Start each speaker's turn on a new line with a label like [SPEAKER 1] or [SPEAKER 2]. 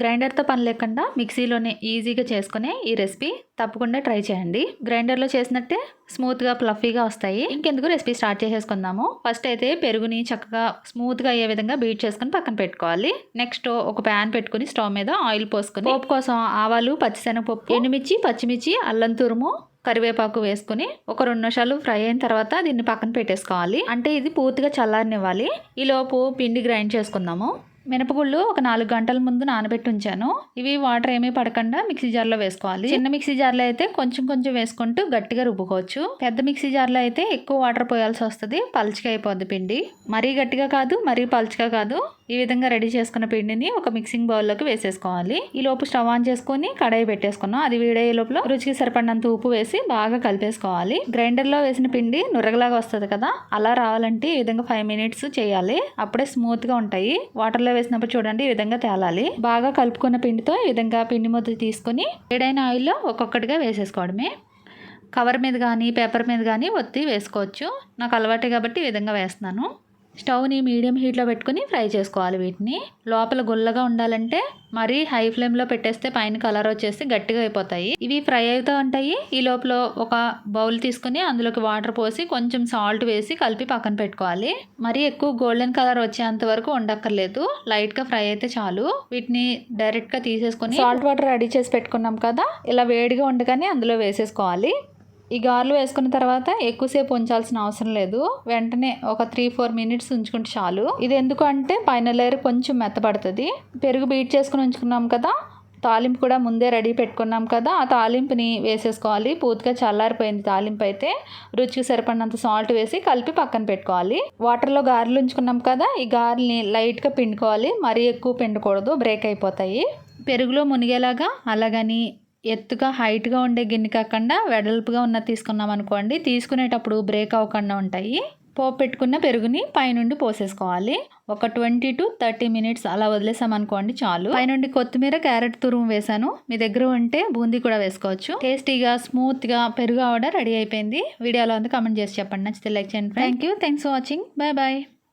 [SPEAKER 1] గ్రైండర్తో పని లేకుండా మిక్సీలోనే ఈజీగా చేసుకునే ఈ రెసిపీ తప్పకుండా ట్రై చేయండి. గ్రైండర్లో చేసినట్టే స్మూత్గా ప్లఫీగా వస్తాయి. ఇంకెందుకు రెసిపీ స్టార్ట్ చేసేసుకుందాము. ఫస్ట్ అయితే పెరుగుని చక్కగా స్మూత్గా అయ్యే విధంగా బీట్ చేసుకుని పక్కన పెట్టుకోవాలి. నెక్స్ట్ ఒక ప్యాన్ పెట్టుకుని స్టవ్ మీద ఆయిల్ పోసుకుని పోపు కోసం ఆవాలు పచ్చిశనగపప్పు ఎండుమిర్చి పచ్చిమిర్చి అల్లం తురుము కరివేపాకు వేసుకుని ఒక రెండు నిమిషాలు ఫ్రై అయిన తర్వాత దీన్ని పక్కన పెట్టేసుకోవాలి. అంటే ఇది పూర్తిగా చల్లారనివ్వాలి. ఈలోపు పిండి గ్రైండ్ చేసుకుందాము. మినపగుళ్ళు ఒక నాలుగు గంటల ముందు నానబెట్టి ఉంచాను. ఇవి వాటర్ ఏమీ పడకుండా మిక్సీ జార్లో వేసుకోవాలి. చిన్న మిక్సీ జార్లో అయితే కొంచెం కొంచెం వేసుకుంటూ గట్టిగా రుబ్బుకోవచ్చు. పెద్ద మిక్సీ జార్లో అయితే ఎక్కువ వాటర్ పోయాల్సి వస్తుంది. పలుచగా అయిపోద్ది పిండి. మరీ గట్టిగా కాదు మరీ పలుచగా కాదు. ఈ విధంగా రెడీ చేసుకున్న పిండిని ఒక మిక్సింగ్ బౌల్లోకి వేసేసుకోవాలి. ఈ లోపు స్టవ్ ఆన్ చేసుకొని కడాయి పెట్టేసుకున్నాం. అది వేడయ్యే లోపల రుచికి సరిపడినంత ఉప్పు వేసి బాగా కలిపేసుకోవాలి. గ్రైండర్లో వేసిన పిండి నురగలాగా వస్తుంది కదా అలా రావాలంటే ఈ విధంగా ఫైవ్ మినిట్స్ చేయాలి. అప్పుడే స్మూత్గా ఉంటాయి. వాటర్లో వేసినప్పుడు చూడండి ఈ విధంగా తేలాలి. బాగా కలుపుకున్న పిండితో ఈ విధంగా పిండి ముద్ద తీసుకొని వేడైన ఆయిల్లో ఒక్కొక్కటిగా వేసేసుకోవడమే. కవర్ మీద కానీ పేపర్ మీద కానీ ఒత్తి వేసుకోవచ్చు. నాకు అలవాటే కాబట్టి ఈ విధంగా వేస్తున్నాను. స్టవ్ని మీడియం హీట్లో పెట్టుకుని ఫ్రై చేసుకోవాలి వీటిని. లోపల గుల్లగా ఉండాలంటే మరీ హై ఫ్లేమ్లో పెట్టేస్తే పైన కలర్ వచ్చేసి గట్టిగా అయిపోతాయి. ఇవి ఫ్రై అవుతూ ఉంటాయి. ఈ లోపల ఒక బౌల్ తీసుకుని అందులోకి వాటర్ పోసి కొంచెం సాల్ట్ వేసి కలిపి పక్కన పెట్టుకోవాలి. మరీ ఎక్కువ గోల్డెన్ కలర్ వచ్చేంత వరకు ఉండక్కర్లేదు. లైట్గా ఫ్రై అయితే చాలు. వీటిని డైరెక్ట్గా తీసేసుకొని సాల్ట్ వాటర్ రెడీ చేసి పెట్టుకున్నాం కదా ఇలా వేడిగా ఉండగానే అందులో వేసేసుకోవాలి. ఈ గార్లు వేసుకున్న తర్వాత ఎక్కువసేపు ఉంచాల్సిన అవసరం లేదు. వెంటనే ఒక త్రీ ఫోర్ మినిట్స్ ఉంచుకుంటే చాలు. ఇది ఎందుకు అంటే పైన లేయర్ కొంచెం మెత్తపడుతుంది పెరుగు బీట్ చేసుకుని ఉంచుకున్నాం కదా తాలింపు కూడా ముందే రెడీ పెట్టుకున్నాం కదా ఆ తాలింపుని వేసేసుకోవాలి. పూర్తిగా చల్లారిపోయింది తాలింపు అయితే. రుచికి సరిపడినంత సాల్ట్ వేసి కలిపి పక్కన పెట్టుకోవాలి. వాటర్లో గారెలు ఉంచుకున్నాం కదా ఈ గారెల్ని లైట్గా పిండుకోవాలి. మరీ ఎక్కువ పిండకూడదు బ్రేక్ అయిపోతాయి. పెరుగులో మునిగేలాగా అలాగని ఎత్తుగా హైట్గా ఉండే గిన్నె కాకుండా వెడల్పుగా ఉన్న తీసుకున్నాం అనుకోండి. తీసుకునేటప్పుడు బ్రేక్ అవ్వకుండా ఉంటాయి. పోపు పెట్టుకున్న పెరుగుని పైనుండి పోసేసుకోవాలి. ఒక ట్వంటీ టు థర్టీ మినిట్స్ అలా వదిలేసామనుకోండి చాలు. పైనుండి కొత్తిమీర క్యారెట్ తురుము వేశాను మీ దగ్గర ఉంటే బూందీ కూడా వేసుకోవచ్చు. టేస్టీగా స్మూత్గా పెరుగు ఆవడ రెడీ అయిపోయింది. వీడియోలో ఉంది కామెంట్ చేసి చెప్పండి. నచ్చితే లైక్ చేయండి thank you thanks for watching bye bye